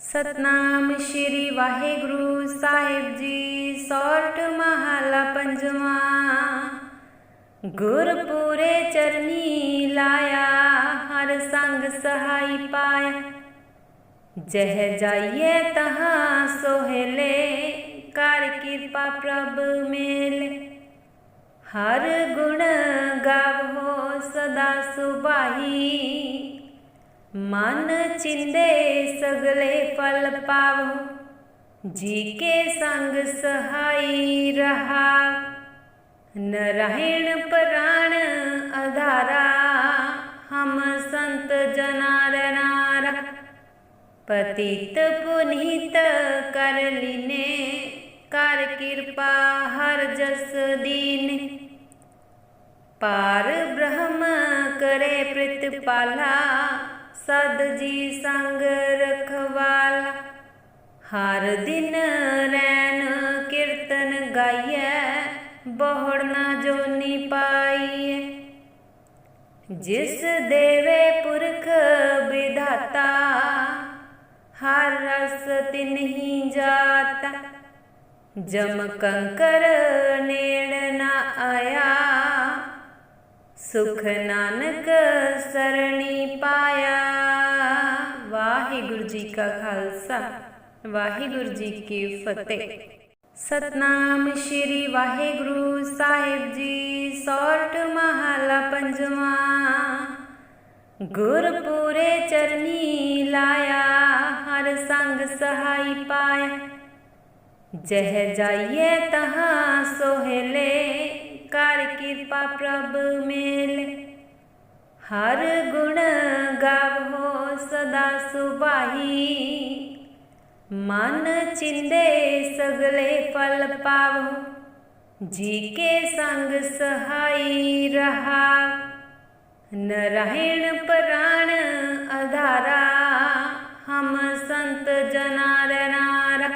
ਸਤਨਾਮ ਸ਼੍ਰੀ ਵਾਹਿਗੁਰੂ ਸਾਹਿਬ ਜੀ, ਸੋਰਠ ਮਹਲਾ ਪੰਜਵਾਂ। ਗੁਰਪੂਰੇ ਚਰਨੀ ਲਾਇਆ, ਹਰ ਸੰਗ ਸਹਾਈ ਪਾਇਆ। ਜਹ ਜਾਈਏ ਤਹਾਂ ਸੋਹਲੇ, ਕਰ ਕਿਰਪਾ ਪ੍ਰਭ ਮੇਲੇ। ਹਰ ਗੁਣ ਗਾਵੋ ਸਦਾ ਸੁਭਾਈ ਮਨ ਚਿੰਦੇ ਸਗਲੇ ਫਲ ਪਾਵੋ, ਜੀ ਕੇ ਸੰਗ ਸਹਾਈ ਰਹਾ। ਨਰਾਇਣ ਪ੍ਰਾਣ ਅਧਾਰਾ, ਹਮ ਸੰਤ ਜਨਾਰ ਨਾਰਾ। ਪਤਿਤ ਪੁਨੀਤ ਕਰ ਲਿਨੇ, ਕਰ ਕਿਰਪਾ ਹਰ ਜਸ ਦੀਨ। ਪਾਰ ਬ੍ਰਹਮ ਕਰੇ ਪ੍ਰਤਪਾਲਾ ਸਦ ਜੀ ਸੰਗ ਰਖਵਾਲਾ। ਹਰ ਦਿਨ ਰੈਨ ਕੀਰਤਨ ਗਾਈਐ, ਬਹੁੜ ਨਾ ਜੋਨੀ ਪਾਈਐ। ਜਿਸ ਦੇਵੇ ਪੁਰਖ ਵਿਧਾਤਾ, ਹਰ ਰਸ ਤਿਨਹੀ ਜਾਤ। ਜਮ ਕੰਕਰ ਨੇੜ ਨਾ ਆਇਆ ਸੁਖ ਨਾਨਕ ਸਰਣੀ ਪਾਇਆ। ਵਾਹਿਗੁਰੂ ਜੀ ਕਾ ਖਾਲਸਾ, ਵਾਹਿਗੁਰੂ ਜੀ ਕੀ ਫਤਿਹ। ਸਤਨਾਮ ਸ਼੍ਰੀ ਵਾਹਿਗੁਰੂ ਸਾਹਿਬ ਜੀ, ਸੋਰਠ ਮਹਲਾ ਪੰਜਵਾਂ। ਗੁਰਪੂਰੇ ਚਰਨੀ ਲਾਇਆ, ਹਰ ਸੰਗ ਸਹਾਈ ਪਾਇਆ। ਜਹ ਜਾਈਏ ਤਹਾਂ ਸੋਹਲੇ ਕਰ ਕਿਰਪਾ ਪ੍ਰਭ ਮੇਲ। ਹਰ ਗੁਣ ਗਾਵੋ ਸਦਾ ਸੁਭਾਈ। ਮਨ ਚਿੰਦੇ ਸਗਲੇ ਫਲ ਪਾਵੋ। ਜੀ ਕੇ ਸੰਗ ਸਹਾਈ ਰਹਾ। ਨਰਾਇਣ ਪ੍ਰਾਣ ਅਧਾਰਾ। ਹਮ ਸੰਤ ਜਨਾਰ ਨਾਰਾ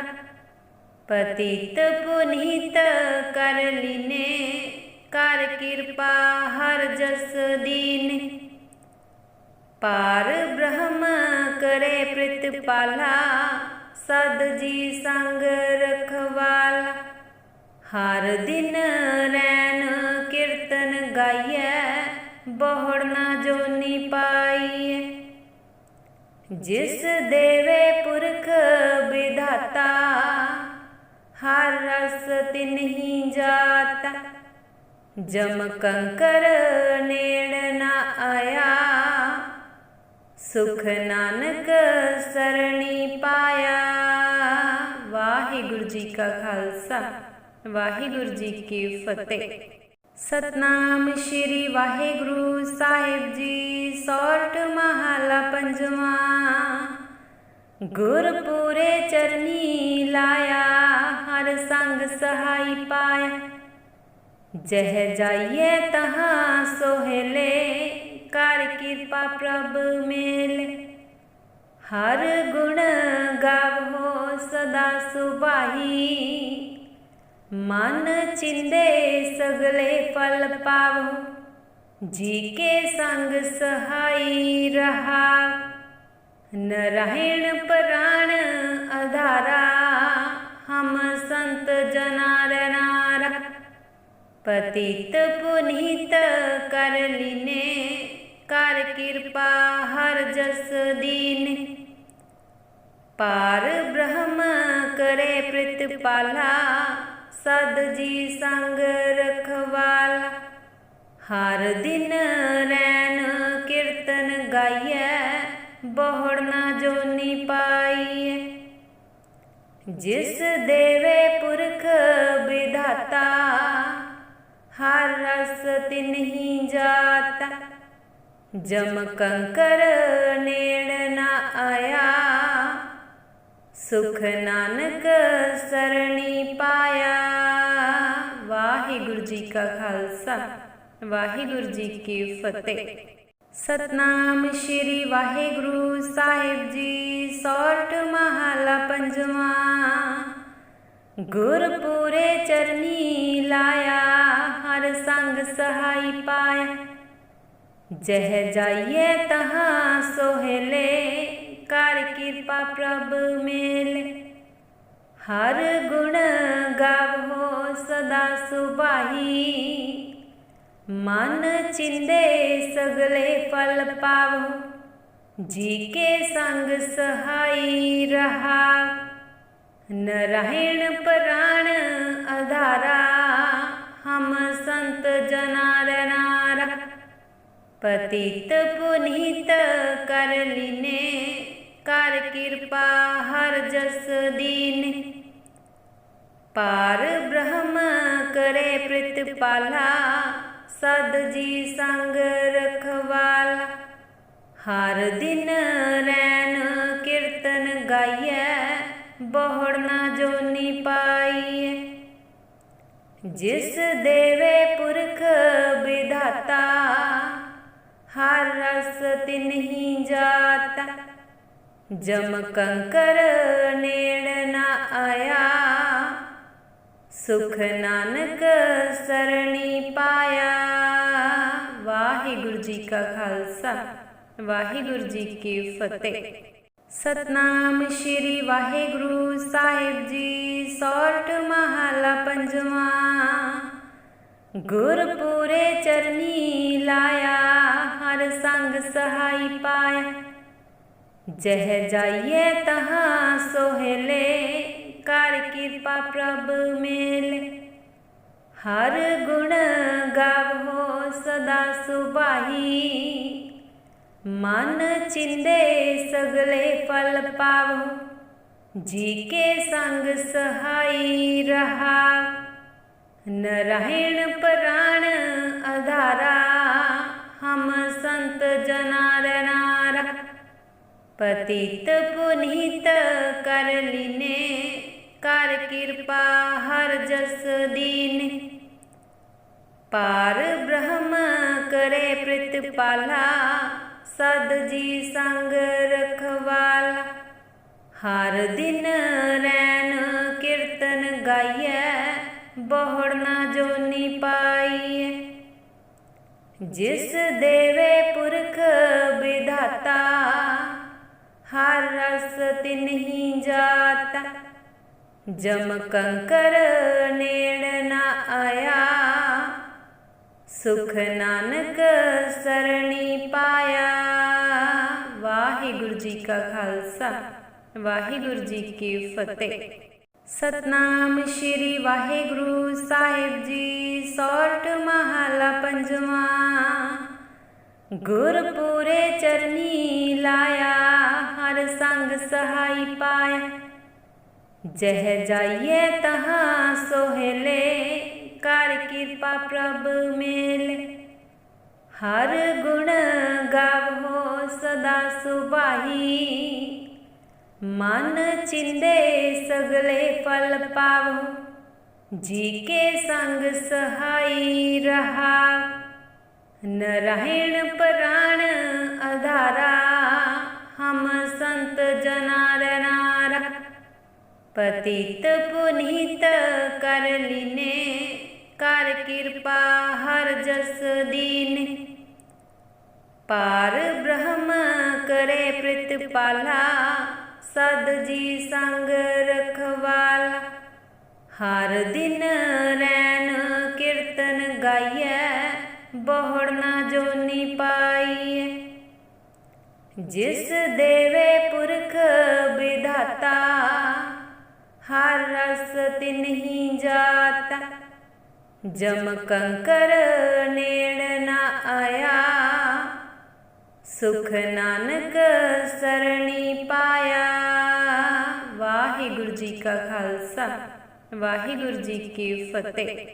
ਪਤਿਤ ਪੁਨੀਤ ਕਰ ਲੀਨੇ। ਕਰ ਕਿਰਪਾ ਹਰ ਜਸ ਦੀਨ। ਪਾਰ ਬ੍ਰਹਮ ਕਰੇ ਪ੍ਰਤਪਾਲਾ ਸਦ ਜੀ ਸੰਗ ਰਖਵਾਲਾ। ਹਰ ਦਿਨ ਰੈਨ ਕੀਰਤਨ ਗਾਈਐ, ਬਹੁੜ ਨਾ ਜੋਨੀ ਪਾਈਐ। ਜਿਸ ਦੇਵੇ ਪੁਰਖ ਵਿਧਾਤਾ, ਹਰ ਰਸ ਤਿਨਹੀ ਜਾਤਾ। ਜਮ ਕੰਕਰ ਨੇੜ ਨਾ ਆਇਆ। ਸੁਖ ਨਾਨਕ ਸਰਣੀ ਪਾਇਆ। ਵਾਹਿਗੁਰੂ ਜੀ ਕਾ ਖਾਲਸਾ, ਵਾਹਿਗੁਰੂ ਜੀ ਕੀ ਫਤਿਹ। ਸਤਨਾਮ ਸ਼੍ਰੀ ਵਾਹਿਗੁਰੂ ਸਾਹਿਬ ਜੀ, ਸੋਰਠ ਮਹਲਾ ਪੰਜਵਾਂ। ਗੁਰਪੂਰੇ ਚਰਨੀ ਲਾਇਆ, ਹਰ ਸੰਗ ਸਹਾਈ ਪਾਇਆ। ਜਹ ਜਾਈਏ ਤਹਾਂ ਸੋਹਲੇ ਕਰ ਕਿਰਪਾ ਪ੍ਰਭ ਮੇਲੇ ਹਰ ਗੁਣ ਗਾਵੋ ਸਦਾ ਸੁਭਾਈ ਮਨ ਚਿੰਦੇ ਸਗਲੇ ਫਲ ਪਾਵੋ ਜੀ ਕੇ ਸੰਗ ਸਹਾਈ ਰਹਾ ਨਰਾਇਣ ਪ੍ਰਾਣ ਆਧਾਰਾ ਹਮ ਸੰਤ ਜਨਾਰ ਪਤਿਤ ਪੁਨੀਤ ਕਰ ਲਿਨੇ, ਕਰ ਕਿਰਪਾ ਹਰ ਜਸ ਦੀਨ। ਪਾਰ ਬ੍ਰਹਮ ਕਰੇ ਪ੍ਰਿਤਪਾਲਾ ਸਦ ਜੀ ਸੰਗ ਰਖਵਾਲ। ਹਰ ਦਿਨ ਰੈਨ ਕੀਰਤਨ ਗਾਈਐ, ਬਹੁੜ ਨਾ ਜੋਨੀ ਪਾਈਐ। ਜਿਸ ਦੇਵੇ ਪੁਰਖ ਵਿਧਾਤਾ ਹਰ ਰਸ ਤਿਨਹੀ ਜਾਤਾ। ਜਮ ਕੰਕਰ ਨੇੜ ਨਾ ਆਇਆ। ਸੁਖ ਨਾਨਕ ਸਰਣੀ ਪਾਇਆ। ਵਾਹਿਗੁਰੂ ਜੀ ਕਾ ਖਾਲਸਾ, ਵਾਹਿਗੁਰੂ ਜੀ ਕੀ ਫਤਿਹ। ਸਤਨਾਮ ਸ਼੍ਰੀ ਵਾਹਿਗੁਰੂ ਸਾਹਿਬ ਜੀ, ਸੋਰਠ ਮਹਲਾ ਪੰਜਵਾਂ। ਗੁਰਪੂਰੇ ਚਰਨੀ ਲਾਇਆ, ਹਰ ਸੰਗ ਸਹਾਈ ਪਾਇਆ। ਜਹ ਜਾਈਏ ਤਹਾਂ ਸੋਹਲੇ, ਕਰ ਕਿਰਪਾ ਪ੍ਰਭ ਮੇਲੇ। ਹਰ ਗੁਣ ਗਾਵੋ ਸਦਾ ਸੁਭਾਈ। ਮਨ ਚਿੰਦੇ ਸਗਲੇ ਫਲ ਪਾਵੋ। ਜੀ ਕੇ ਸੰਗ ਸਹਾਈ ਰਹਾ ਨਰਾਇਣ ਪ੍ਰਾਣ ਅਧਾਰਾ, ਹਮ ਸੰਤ ਜਨਾਰਨਾਰਾ ਪਤਿਤ ਪੁਨੀਤ ਕਰ ਲਿਨੇ, ਕਰ ਕਿਰਪਾ ਹਰ ਜਸ ਦੀਨ। ਪਾਰ ਬ੍ਰਹਮ ਕਰੇ ਪ੍ਰਤਪਾਲਾ ਸਦ ਜੀ ਸੰਗ ਰਖਵਾਲਾ। ਹਰ ਦਿਨ ਰੈਨ ਕੀਰਤਨ ਗਾਈਐ ਬਹੁੜ ਨਾ ਜੋਨੀ ਪਾਈਐ ਜਿਸ ਦੇਵੇ ਪੁਰਖ ਵਿਧਾਤਾ, ਹਰ ਰਸ ਤਿਨਹੀ ਜਾਤਾ। ਜਮ ਕੰਕਰ ਨੇੜ ਨਾ ਆਇਆ, ਸੁਖ ਨਾਨਕ ਸਰਣੀ ਪਾਇਆ। ਵਾਹਿਗੁਰੂ ਜੀ ਕਾ ਖਾਲਸਾ, ਵਾਹਿਗੁਰੂ ਜੀ ਕੀ ਫਤਿਹ। ਸਤਨਾਮ ਸ਼੍ਰੀ ਵਾਹਿਗੁਰੂ ਸਾਹਿਬ ਜੀ, ਸੋਰਠ ਮਹਲਾ ਪੰਜਵਾਂ। ਗੁਰਪੂਰੇ ਚਰਨੀ ਲਾਇਆ, ਹਰ ਸੰਗ ਸਹਾਈ ਪਾਇਆ। ਜਹ ਜਾਈਏ ਤਹਾਂ ਸੋਹਲੇ, ਕਰ ਕਿਰਪਾ ਪ੍ਰਭ ਮੇਲੇ। ਹਰ ਗੁਣ ਗਾਵੋ ਸਦਾ ਸੁਭਾਈ ਮਨ ਚਿੰਦੇ ਸਗਲੇ ਫਲ ਪਾਵੋ, ਜੀ ਕੇ ਸੰਗ ਸਹਾਈ ਰਹਾ। ਨਰਾਇਣ ਪ੍ਰਾਣ ਅਧਾਰਾ, ਹਮ ਸੰਤ ਜਨਾਰਨਾਰਾ ਪਤਿਤ ਪੁਨੀਤ ਕਰ ਲਿਨੇ, ਕਰ ਕਿਰਪਾ ਹਰ ਜਸ ਦੀਨ। ਪਾਰ ਬ੍ਰਹਮ ਕਰੇ ਪ੍ਰਤਪਾਲਾ ਸਦ ਜੀ ਸੰਗ ਰਖਵਾਲ। ਹਰ ਦਿਨ ਰੈਨ ਕੀਰਤਨ ਗਾਈਐ, ਬਹੁੜ ਨਾ ਜੋਨੀ ਪਾਈਐ। ਜਿਸ ਦੇਵੇ ਪੁਰਖ ਵਿਧਾਤਾ, ਹਰ ਰਸ ਤਿਨਹੀ ਜਾਤਾ। ਜਮ ਕੰਕਰ ਨੇੜ ਨਾ ਆਇਆ ਸੁਖ ਨਾਨਕ ਸਰਣੀ ਪਾਇਆ। ਵਾਹਿਗੁਰੂ ਜੀ ਕਾ ਖਾਲਸਾ, ਵਾਹਿਗੁਰੂ ਜੀ ਕੀ ਫਤਿਹ। ਸਤਨਾਮ ਸ਼੍ਰੀ ਵਾਹਿਗੁਰੂ ਸਾਹਿਬ ਜੀ, ਸੋਰਠ ਮਹਲਾ ਪੰਜਵਾਂ। ਗੁਰਪੂਰੇ ਚਰਨੀ ਲਾਇਆ, ਹਰ ਸੰਗ ਸਹਾਈ ਪਾਇਆ। ਜਹ ਜਾਈਏ ਤਹਾਂ ਸੋਹਲੇ ਕਰ ਕਿਰਪਾ ਪ੍ਰਭ ਮੇਲ। ਹਰ ਗੁਣ ਗਾਵੋ ਸਦਾ ਸੁਭਾਈ। ਮਨ ਚਿੰਦੇ ਸਗਲੇ ਫਲ ਪਾਵੋ। ਜੀ ਕੇ ਸੰਗ ਸਹਾਈ ਰਹਾ। ਨਰਾਇਣ ਪ੍ਰਾਣ ਅਧਾਰਾ। ਹਮ ਸੰਤ ਜਨਾਰਨਾਰਾ ਪਤਿਤ ਪੁਨੀਤ ਕਰ ਲਿਨੇ। ਕਰ ਕਿਰਪਾ ਹਰ ਜਸ ਦੀਨ। ਪਾਰ ਬ੍ਰਹਮ ਕਰੇ ਪ੍ਰਤਪਾਲਾ ਸਦ ਜੀ ਸੰਗ ਰਖਵਾਲਾ। ਹਰ ਦਿਨ ਰੈਨ ਕੀਰਤਨ ਗਾਈਐ, ਬਹੁੜ ਨਾ ਜੋਨੀ ਪਾਈਐ। ਜਿਸ ਦੇਵੇ ਪੁਰਖ ਵਿਧਾਤਾ, ਹਰ ਰਸ ਤਿਨਹੀ ਜਾਤਾ। ਜਮ ਕੰਕਰ ਨੇੜ ਨਾ ਆਇਆ। ਸੁਖ ਸਰਣੀ ਪਾਇਆ। ਵਾਹਿਗੁਰੂ ਜੀ ਕਾ ਖਾਲਸਾ, ਵਾਹਿਗੁਰੂ ਜੀ ਕੀ ਫਤਿਹ।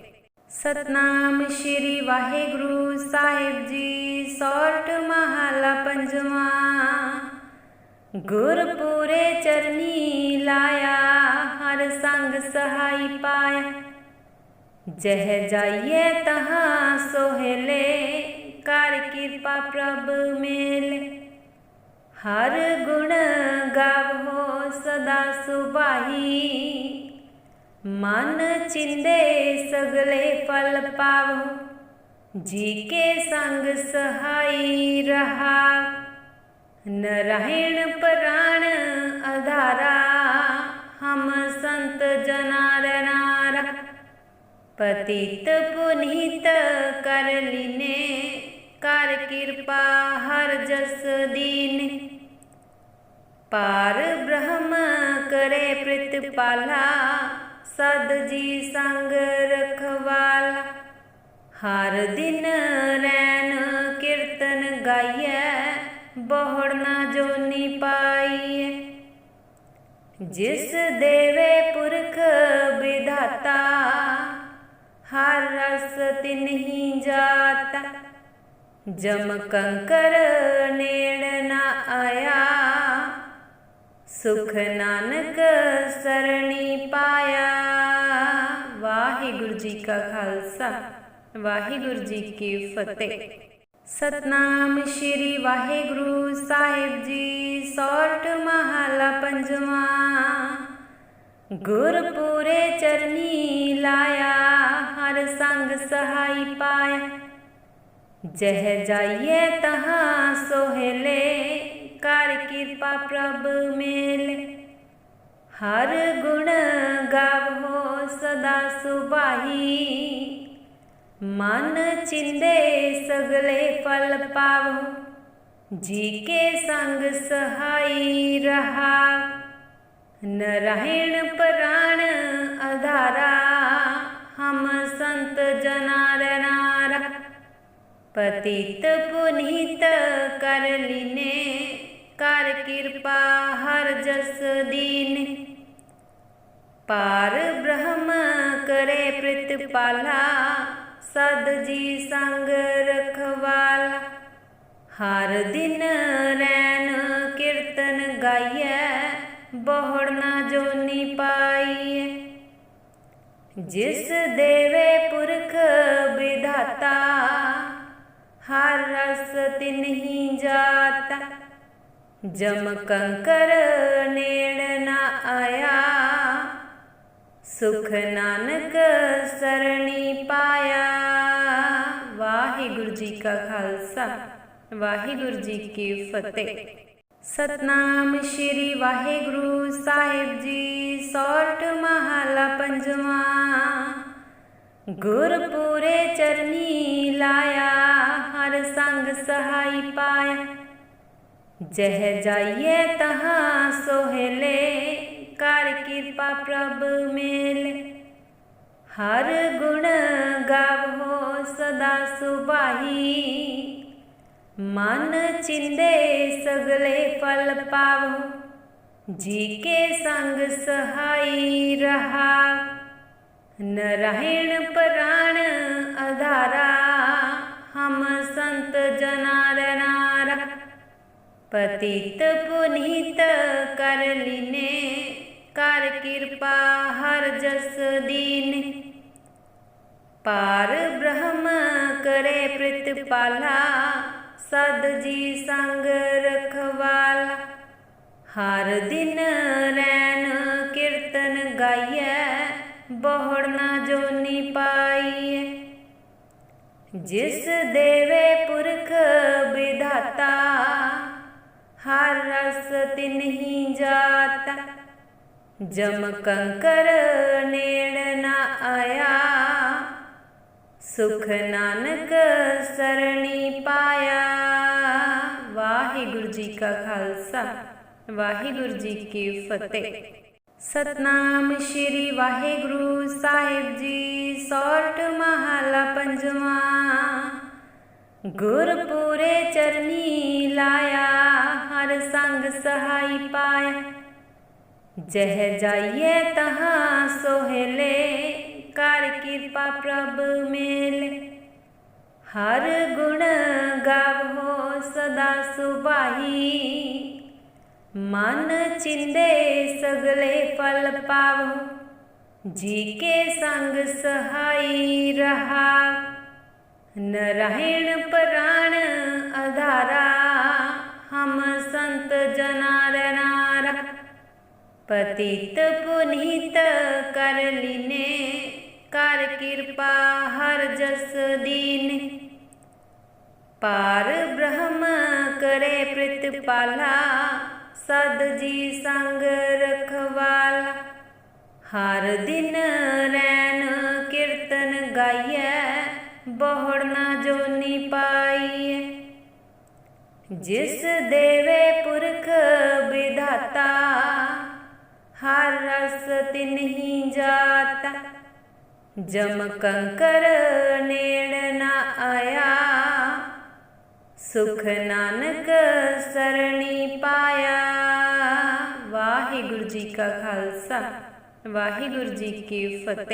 ਸਤਨਾਮ ਸ਼੍ਰੀ ਵਾਹਿਗੁਰੂ ਸਾਹਿਬ ਜੀ, ਸੋਰਠ ਮਹਲਾ ਪੰਜਵਾਂ। ਗੁਰਪੂਰੇ ਚਰਨੀ ਲਾਇਆ, ਹਰ ਸੰਗ ਸਹਾਈ ਪਾਇਆ। ਜਹ ਜਾਈਏ ਤਹਾਂ ਸੋਹਲੇ ਕਰ ਕਿਰਪਾ ਪ੍ਰਭ ਮੇਲੇ ਹਰ ਗੁਣ ਗਾਵੋ ਸਦਾ ਸੁਭਾਈ ਮਨ ਚਿੰਦੇ ਸਗਲੇ ਫਲ ਪਾਵੋ ਜੀ ਕੇ ਸੰਗ ਸਹਾਈ ਰਹਾ ਨਰਾਇਣ ਪ੍ਰਾਣ ਆਧਾਰਾ ਹਮ ਸੰਤ ਜਨਾ ਪਤਿਤ ਪੁਨੀਤ ਕਰ ਲੀਨੇ, ਕਰ ਕਿਰਪਾ ਹਰ ਜਸ ਦੀਨ। ਪਾਰ ਬ੍ਰਹਮ ਕਰੇ ਪ੍ਰਤਪਾਲਾ ਸਦ ਜੀ ਸੰਗ ਰਖਵਾਲ। ਹਰ ਦਿਨ ਰੈਨ ਕੀਰਤਨ ਗਾਈਐ, ਬਹੁੜ ਨਾ ਜੋਨੀ ਪਾਈਐ। ਜਿਸ ਦੇਵੇ ਪੁਰਖ ਵਿਧਾਤਾ ਹਰ ਰਸ ਤਿਨਹੀ ਜਾਤਾ। ਜਮ ਕੰਕਰ ਨੇੜ ਨਾ ਆਇਆ। ਸੁਖ ਨਾਨਕ ਸਰਣੀ ਪਾਇਆ। ਵਾਹਿਗੁਰੂ ਜੀ ਕਾ ਖਾਲਸਾ, ਵਾਹਿਗੁਰੂ ਜੀ ਕੀ ਫਤਿਹ। ਸਤਨਾਮ ਸ਼੍ਰੀ ਵਾਹਿਗੁਰੂ ਸਾਹਿਬ ਜੀ, ਸੋਰਠ ਮਹਲਾ ਪੰਜਵਾਂ। ਗੁਰਪੂਰੇ ਚਰਨੀ ਲਾਇਆ, ਹਰ ਸੰਗ ਸਹਾਈ ਪਾਇਆ। ਜਹ ਜਾਈਏ ਤਹਾਂ ਸੋਹਲੇ, ਕਰ ਕਿਰਪਾ ਪ੍ਰਭ ਮੇਲੇ। ਹਰ ਗੁਣ ਗਾਵੋ ਸਦਾ ਸੁਭਾਈ ਮਨ ਚਿੰਦੇ ਸਗਲੇ ਫਲ ਪਾਵੋ, ਜੀ ਕੇ ਸੰਗ ਸਹਾਈ ਰਹਾ। ਨਰਾਇਣ ਪ੍ਰਾਣ ਆਧਾਰਾ ਹਮ ਸੰਤ ਜਨਾ ਰਨਾਰਾ ਪਤਿਤ ਪੁਨੀਤ ਕਰ ਲੀਨੇ, ਕਰ ਕਿਰਪਾ ਹਰ ਜਸ ਦੀਨ। ਪਾਰ ਬ੍ਰਹਮ ਕਰੇ ਪ੍ਰਤਪਾਲਾ ਸਦ ਜੀ ਸੰਗ ਰਖਵਾਲਾ। ਹਰ ਦਿਨ ਰੈਨ ਕੀਰਤਨ ਗਾਈਐ ਬਹੁੜ ਨਾ ਜੋਨੀ ਪਾਈਐ ਜਿਸ ਦੇਵੇ ਪੁਰਖ ਵਿਧਾਤਾ, ਹਰ ਰਸ ਤਿਨਹੀ ਜਾਤਾ। ਜਮ ਕੰਕਰ ਨੇੜ ਨਾ ਆਇਆ, ਸੁਖ ਨਾਨਕ ਸਰਣੀ ਪਾਇਆ। ਵਾਹਿਗੁਰੂ ਜੀ ਕਾ ਖਾਲਸਾ, ਵਾਹਿਗੁਰੂ ਜੀ ਕੀ ਫਤਿਹ। ਸਤਨਾਮ ਸ਼੍ਰੀ ਵਾਹਿਗੁਰੂ ਸਾਹਿਬ ਜੀ, ਸੋਰਠ ਮਹਲਾ ਪੰਜਵਾਂ। ਗੁਰਪੂਰੇ ਚਰਨੀ ਲਾਇਆ, ਹਰ ਸੰਗ ਸਹਾਈ ਪਾਇਆ। ਜਹ ਜਾਈਏ ਤਹਾਂ ਸੋਹਲੇ, ਕਰ ਕਿਰਪਾ ਪ੍ਰਭ ਮੇਲੇ। ਹਰ ਗੁਣ ਗਾਵੋ ਸਦਾ ਸੁਭਾਈ ਮਨ ਚਿੰਦੇ ਸਗਲੇ ਫਲ ਪਾਵੋ, ਜੀ ਕੇ ਸੰਗ ਸਹਾਈ ਰਹਾ। ਨਰਾਇਣ ਪ੍ਰਾਣ ਅਧਾਰਾ, ਹਮ ਸੰਤ ਜਨਾ ਰਨਾਰਾ ਪਤਿਤ ਪੁਨੀਤ ਕਰ ਲਿਨੇ, ਕਰ ਕਿਰਪਾ ਹਰ ਜਸ ਦੀਨ। ਪਾਰ ਬ੍ਰਹਮ ਕਰੇ ਪ੍ਰਤਪਾਲਾ ਸਦ ਜੀ ਸੰਗ ਰਖਵਾਲ। ਹਰ ਦਿਨ ਰੈਨ ਕੀਰਤਨ ਗਾਈਐ, ਬਹੁੜ ਨਾ ਜੋਨੀ ਪਾਈਐ। ਜਿਸ ਦੇਵੇ ਪੁਰਖ ਵਿਧਾਤਾ, ਹਰ ਰਸ ਤਿਨਹੀ ਜਾਤ। ਜਮ ਕੰਕਰ ਨੇੜ ਨਾ ਆਇਆ। ਸੁਖ ਨਾਨਕ ਸਰਣੀ ਪਾਇਆ। ਵਾਹਿਗੁਰੂ ਜੀ ਕਾ ਖਾਲਸਾ, ਵਾਹਿਗੁਰੂ ਜੀ ਕੀ ਫਤਿਹ। ਸਤਨਾਮ ਸ਼੍ਰੀ ਵਾਹਿਗੁਰੂ ਸਾਹਿਬ ਜੀ, ਸੋਰਠ ਮਹਲਾ ਪੰਜਵਾਂ। ਗੁਰਪੂਰੇ ਚਰਨੀ ਲਾਇਆ, ਹਰ ਸੰਗ ਸਹਾਈ ਪਾਇਆ। ਜਹ ਜਾਈਏ ਤਹਾਂ ਸੋਹਲੇ ਕਰ ਕਿਰਪਾ ਪ੍ਰਭ ਮੇਲ। ਹਰ ਗੁਣ ਗਾਵੋ ਸਦਾ ਸੁਭਾਈ। ਮਨ ਚਿੰਦੇ ਸਗਲੇ ਫਲ ਪਾਵੋ। ਜੀ ਕੇ ਸੰਗ ਸਹਾਈ ਰਹਾ। ਨਰਾਇਣ ਪ੍ਰਾਣ ਅਧਾਰਾ। ਹਮ ਸੰਤ ਜਨਾ ਰਨਾਰਾ ਪਤਿਤ ਪੁਨੀਤ ਕਰ ਲੀਨੇ। ਕਰ ਕਿਰਪਾ ਹਰ ਜਸ ਦੀਨ। ਪਾਰ ਬ੍ਰਹਮ ਕਰੇ ਪ੍ਰਿਤਪਾਲਾ ਸਦ ਜੀ ਸੰਗ ਰਖਵਾਲਾ। ਹਰ ਦਿਨ ਰੈਨ ਕੀਰਤਨ ਗਾਈਐ, ਬਹੁੜ ਨਾ ਜੋਨੀ ਪਾਈਐ। ਜਿਸ ਦੇਵੇ ਪੁਰਖ ਵਿਧਾਤਾ, ਹਰ ਰਸ ਤਿਨਹੀ ਜਾਤਾ। ਜਮ ਕੰਕਰ ਨੇੜ ਨਾ ਆਇਆ। ਸੁਖ ਨਾਨਕ ਸਰਣੀ ਪਾਇਆ। ਵਾਹਿਗੁਰੂ ਜੀ ਕਾ ਖਾਲਸਾ, ਵਾਹਿਗੁਰੂ ਜੀ ਕੀ ਫਤਿਹ।